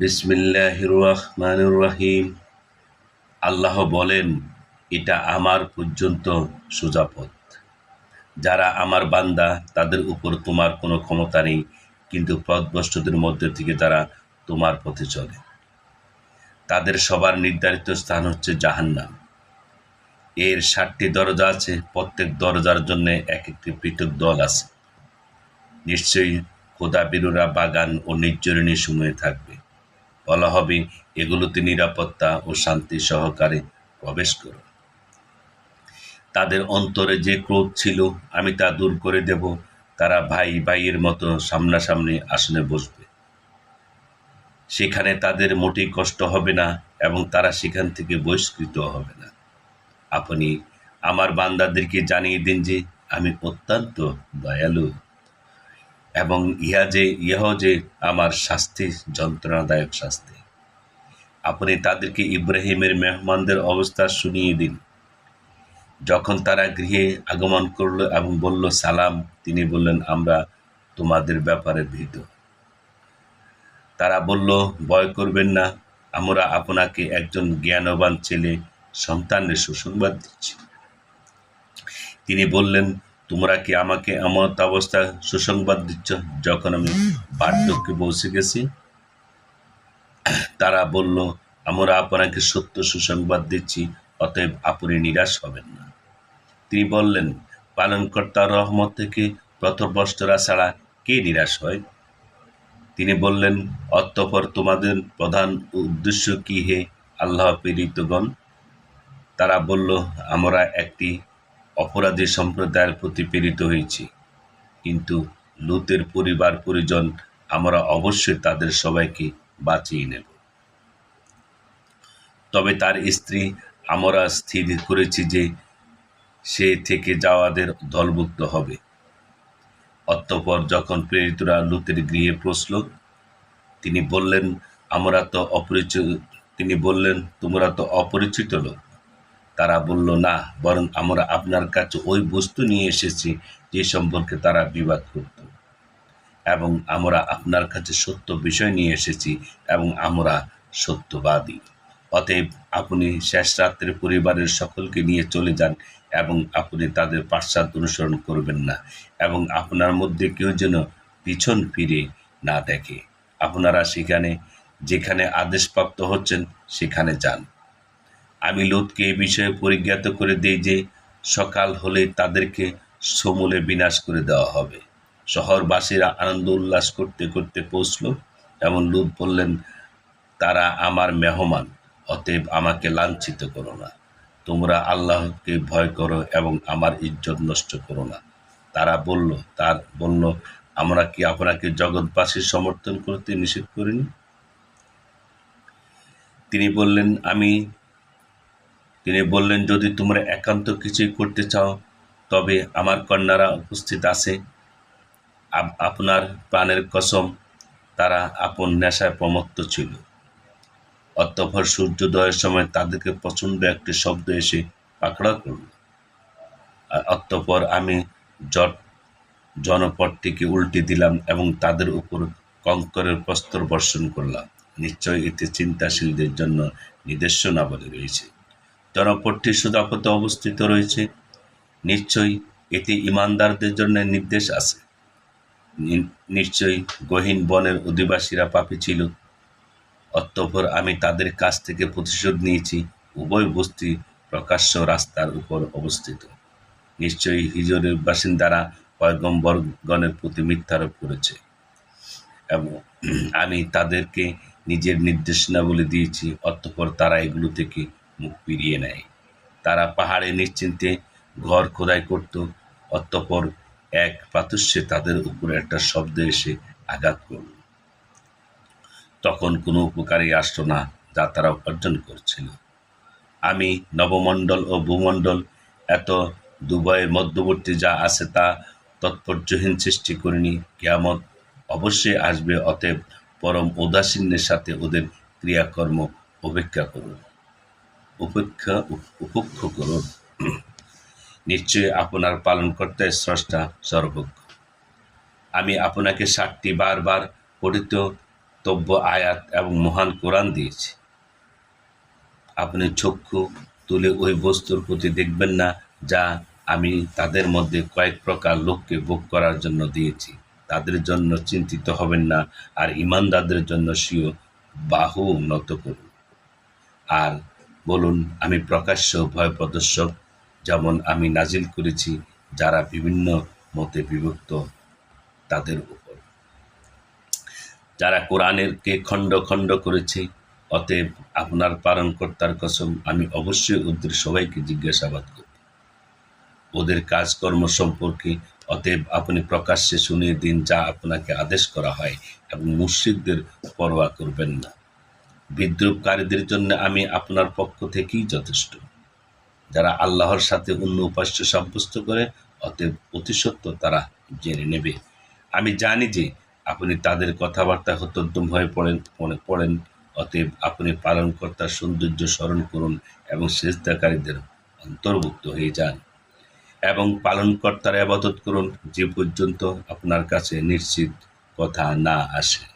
বিসমিল্লাহ রহমানুর রহিম আল্লাহ বলেন, এটা আমার পর্যন্ত সোজা পথ। যারা আমার বান্দা, তাদের উপর তোমার কোনো ক্ষমতা নেই, কিন্তু পথভ্রষ্টদের মধ্যে থেকে তারা তোমার পথে চলে। তাদের সবার নির্ধারিত স্থান হচ্ছে জাহান্নাম। এর ষাটটি দরজা আছে, প্রত্যেক দরজার জন্য এক একটি পৃথক দল আছে। নিশ্চয়ই খোদা বিরুরা বাগান ও নির্জরিণী সময়ে থাকবে। বলা হবে, এগুলোতে নিরাপত্তা ও শান্তি সহকারে প্রবেশ করো। তাদের অন্তরে যে ক্রোধ ছিল, আমি তা দূর করে দেব। তারা ভাই ভাইয়ের মতো সামনাসামনি আসনে বসবে। সেখানে তাদের মোটেই কষ্ট হবে না এবং তারা সেখান থেকে বহিষ্কৃত হবে না। আপনি আমার বান্দাদেরকে জানিয়ে দিন যে, আমি অত্যন্ত দয়ালু। এবং ইহা যে, ইহ যে আমার শাস্তি, যন্ত্রণাদায়ক শাস্তি। আপনি তাদেরকে ইব্রাহিমের মেহমানদের অবস্থা শুনিয়ে দিন। যখন তারা গৃহে আগমন করল এবং বলল, সালাম, তিনি বললেন, আমরা তোমাদের ব্যাপারে ভীত। তারা বলল, ভয় করবেন না, আমরা আপনাকে একজন জ্ঞানবান ছেলে, সন্তানের সুসংবাদ দিচ্ছি। তিনি বললেন তোমরা কি আমাকে এমন অবস্থা সুসংবাদ দিচ্ছ যখন আমি বার্ধক্যে পৌঁছে গেছি? তারা বলল, আমরা আপনাকে সত্য সুসংবাদ দিচ্ছি, অতএব আপনি নিরাশ হবেন না। তিনি বললেন, পালনকর্তার রহমত থেকে প্রথমবস্তরা ছাড়া কে নিরাশ হয়? তিনি বললেন, অতঃপর তোমাদের প্রধান উদ্দেশ্য কি হে আল্লাহ প্রেরিতগণ তারা বলল, আমরা একটি অপরাধী সম্প্রদায়ের প্রতি প্রেরিত হয়েছি। কিন্তু লুতের পরিবার পরিজন, আমরা অবশ্যই তাদের সবাইকে বাঁচিয়ে নেব। তবে তার স্ত্রী আমরা স্থির করেছি যে সে থেকে যাওয়াদের দলভুক্ত হবে। অতঃপর যখন প্রেরিতরা লুতের গৃহে প্রশ্ন তিনি বললেন, আমরা তো অপরিচিত তিনি বললেন, তোমরা তো অপরিচিত লোক। তারা বলল, না, বরং আমরা আপনার কাছে ওই বস্তু নিয়ে এসেছি যে সম্পর্কে তারা বিবাদ করত। এবং আমরা আপনার কাছে সত্য বিষয় নিয়ে এসেছি এবং আমরা সত্যবাদী। অতএব আপনি শেষ রাত্রে পরিবারের সকলকে নিয়ে চলে যান এবং আপনি তাদের পাশ্চাত্য অনুসরণ করবেন না এবং আপনার মধ্যে কেউ যেন পিছন ফিরে না দেখে। আপনারা সেখানে, যেখানে আদেশপ্রাপ্ত হচ্ছেন, সেখানে যান। আমি লোককে এ বিষয়ে পরিজ্ঞাত করে দিই যে সকাল হলে তাদেরকে সমূলে বিনাশ করে দেওয়া হবে। শহরবাসীরা আনন্দ উল্লাস করতে করতে পৌঁছল। এমন লুত বললেন, তারা আমার মেহমান, অতএব আমাকে লাঞ্ছিত করো না। তোমরা আল্লাহকে ভয় করো এবং আমার ইজ্জত নষ্ট করো না। তারা বলল, তার বলল, আমরা কি আপনাকে জগৎবাসীর সমর্থন করতে নিষেধ করিনি? তিনি বললেন, আমি তিনি বললেন, যদি তোমরা একান্ত কিছুই করতে চাও, তবে আমার কন্যারা উপস্থিত আছে। আপনার প্রাণের কসম, তারা আপন নেশায় প্রমত্ত ছিল। অতঃপর সূর্যোদয়ের সময় তাদেরকে প্রচণ্ড একটি শব্দ এসে পাকড়া করল। আর অতঃপর আমি জট জনপদটিকে উল্টে দিলাম এবং তাদের উপর কঙ্করের প্রস্তর বর্ষণ করলাম। নিশ্চয় এতে চিন্তাশীলদের জন্য নির্দেশনাবলী রয়েছে। জনপদটি সুদাপথে অবস্থিত রয়েছে। নিশ্চয়ই এতে ইমানদারদের জন্য নির্দেশ আছে। নিশ্চয়ই গহীন বনের অধিবাসীরা পাপি ছিল। অতঃপর আমি তাদের কাছ থেকে প্রতিশোধ নিয়েছি। উভয় বস্তি প্রকাশ্য রাস্তার উপর অবস্থিত। নিশ্চয়ই হিজরের বাসিন্দারা পয়গম্বরগণের প্রতি মিথ্যারোপ করেছে। এবং আমি তাদেরকে নিজের নির্দেশনাবলী দিয়েছি। অতঃপর তারা এগুলো থেকে মুখ ফিরিয়ে নেয়। তারা পাহাড়ে নিশ্চিন্তে ঘর খোদাই করত, অতঃপর এক প্রাতুষ্যে তাদের উপরে একটা শব্দ এসে আঘাত করল। তখন কোনো উপকারী আসলো না যা তারা উপার্জন করছিল। আমি নবমণ্ডল ও ভূমণ্ডল, এত দুবয়ের মধ্যবর্তী যা আছে তা তৎপর্যহীন সৃষ্টি করিনি, কেয়ামত অবশ্যই আসবে, অতএব পরম উদাসীনের সাথে ওদের ক্রিয়াকর্ম অপেক্ষা করুন। উপেক্ষা উপক্ষ করুন নিশ্চয়ই আপনার পালনকর্তা স্রষ্টা সর্বজ্ঞ। আমি আপনাকে সাতটি বারবার পঠিত বক্তব্য আয়াত এবং মহান কোরআন দিয়েছি। আপনি চক্ষু তুলে ওই বস্তুর প্রতি দেখবেন না যা আমি তাদের মধ্যে কয়েক প্রকার লোককে ভোগ করার জন্য দিয়েছি। তাদের জন্য চিন্তিত হবেন না আর ইমানদারদের জন্য সিও বাহু উন্নত করুন। আর বলুন, আমি প্রকাশ্য ভয় প্রদর্শক যেমন আমি নাজিল করেছি, যারা বিভিন্ন মতে বিভক্ত তাদের উপর। যারা কোরআনের কে খণ্ড খণ্ড করেছে, অতএব আপনার পালনকর্তার কসম, আমি অবশ্যই ওদের সবাইকে জিজ্ঞাসাবাদ করব। ওদের কাজকর্ম সম্পর্কে, অতএব আপনি প্রকাশ্যে শুনিয়ে দিন যা আপনাকে আদেশ করা হয়, এবং মুশ্রিকদের পরোয়া করবেন না। বিদ্রুপকারীদের জন্য আমি আপনার পক্ষ থেকেই যথেষ্ট। যারা আল্লাহর সাথে অন্য উপাস্য সাব্যস্ত করে, অতএব অতি সত্য তারা জেনে নেবে। আমি জানি যে আপনি তাদের কথাবার্তা হতোদ্যম হয়ে পড়েন মনে পড়েন, অতএব আপনি পালনকর্তার সৌন্দর্য স্মরণ করুন এবং সেজদাকারীদের অন্তর্ভুক্ত হয়ে যান। এবং পালনকর্তার আবাদত করুন, যে পর্যন্ত আপনার কাছে নিশ্চিত কথা না আসে।